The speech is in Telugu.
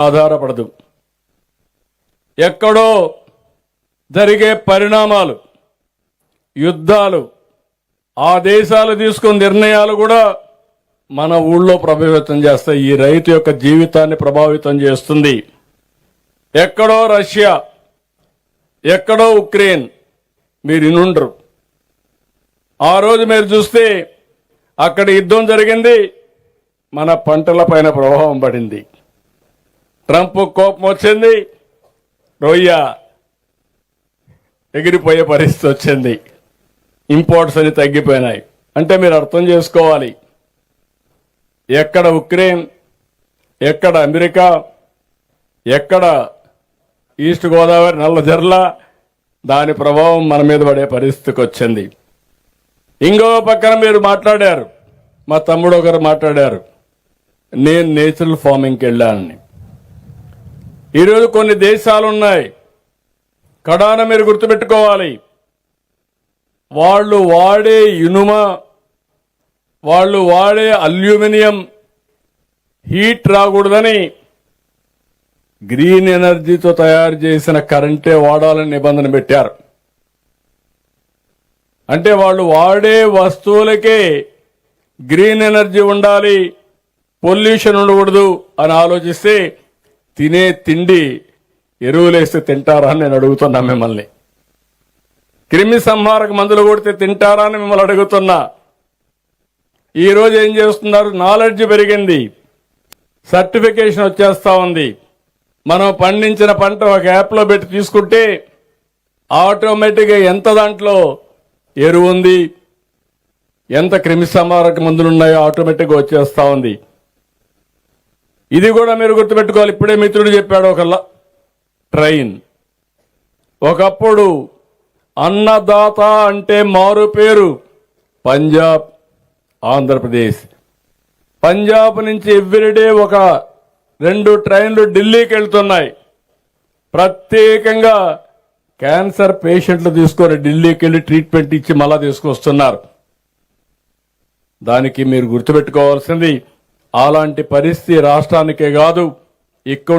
ఆధారపడదు. ఎక్కడో జరిగే పరిణామాలు యుద్ధాలు ఆ దేశాలు తీసుకున్న నిర్ణయాలు కూడా మన ఊళ్ళో ప్రభావితం చేస్తాయి. ఈ రైతు యొక్క జీవితాన్ని ప్రభావితం చేస్తుంది. ఎక్కడో రష్యా ఎక్కడో ఉక్రెయిన్ మీరు ఇనుండరు. ఆ రోజు మీరు చూస్తే అక్కడ యుద్ధం జరిగింది మన పంటల పైన ప్రభావం పడింది. ట్రంప్ కోపం వచ్చింది రొయ్య ఎగిరిపోయే పరిస్థితి వచ్చింది. ఇంపోర్ట్స్ అని తగ్గిపోయినాయి. అంటే మీరు అర్థం చేసుకోవాలి. ఎక్కడ ఉక్రెయిన్ ఎక్కడ అమెరికా ఎక్కడ ఈస్ట్ గోదావరి నల్లజర్ల దాని ప్రభావం మన మీద పడే పరిస్థితికి వచ్చింది. ఇంకో పక్కన మీరు మాట్లాడారు. మా తమ్ముడు ఒకరు మాట్లాడారు. నేను నేచురల్ ఫార్మింగ్కి వెళ్ళానని. ఈరోజు కొన్ని దేశాలు ఉన్నాయి కడాన మీరు గుర్తుపెట్టుకోవాలి. వాళ్ళు వాడే ఇనుమ వాళ్ళు వాడే అల్యూమినియం హీట్ రాకూడదని గ్రీన్ ఎనర్జీతో తయారు చేసిన కరెంటే వాడాలని నిబంధన పెట్టారు. అంటే వాళ్ళు వాడే వస్తువులకే గ్రీన్ ఎనర్జీ ఉండాలి పొల్యూషన్ ఉండకూడదు అని ఆలోచిస్తే తినే తిండి ఎరువులేస్తే తింటారా అని నేను అడుగుతున్నా మిమ్మల్ని. క్రిమి సంహారక మందులు కొడితే తింటారా అని మిమ్మల్ని అడుగుతున్నా. ఈరోజు ఏం చేస్తున్నారు? నాలెడ్జ్ పెరిగింది. సర్టిఫికేషన్ వచ్చేస్తూ ఉంది. మనం పండించిన పంట ఒక యాప్లో పెట్టి తీసుకుంటే ఆటోమేటిక్గా ఎంత దాంట్లో ఎరువు ఉంది ఎంత క్రిమి సంహారక మందులు ఉన్నాయో ఆటోమేటిక్గా వచ్చేస్తూ ఉంది. ఇది కూడా మీరు గుర్తుపెట్టుకోవాలి. ఇప్పుడే మిత్రుడు చెప్పాడు ఒక ట్రైన్. ఒకప్పుడు అన్నదాత అంటే మారు పేరు పంజాబ్ ఆంధ్రప్రదేశ్. పంజాబ్ నుంచి ఎవ్రీడే ఒక రెండు ట్రైన్లు ఢిల్లీకి వెళ్తున్నాయి. ప్రత్యేకంగా క్యాన్సర్ పేషెంట్లు తీసుకొని ఢిల్లీకి వెళ్ళి ట్రీట్మెంట్ ఇచ్చి మళ్ళా తీసుకొస్తున్నారు. దానికి మీరు గుర్తుపెట్టుకోవాల్సింది అలాంటి పరిస్థితి రాష్ట్రానికే కాదు. ఇక్కడ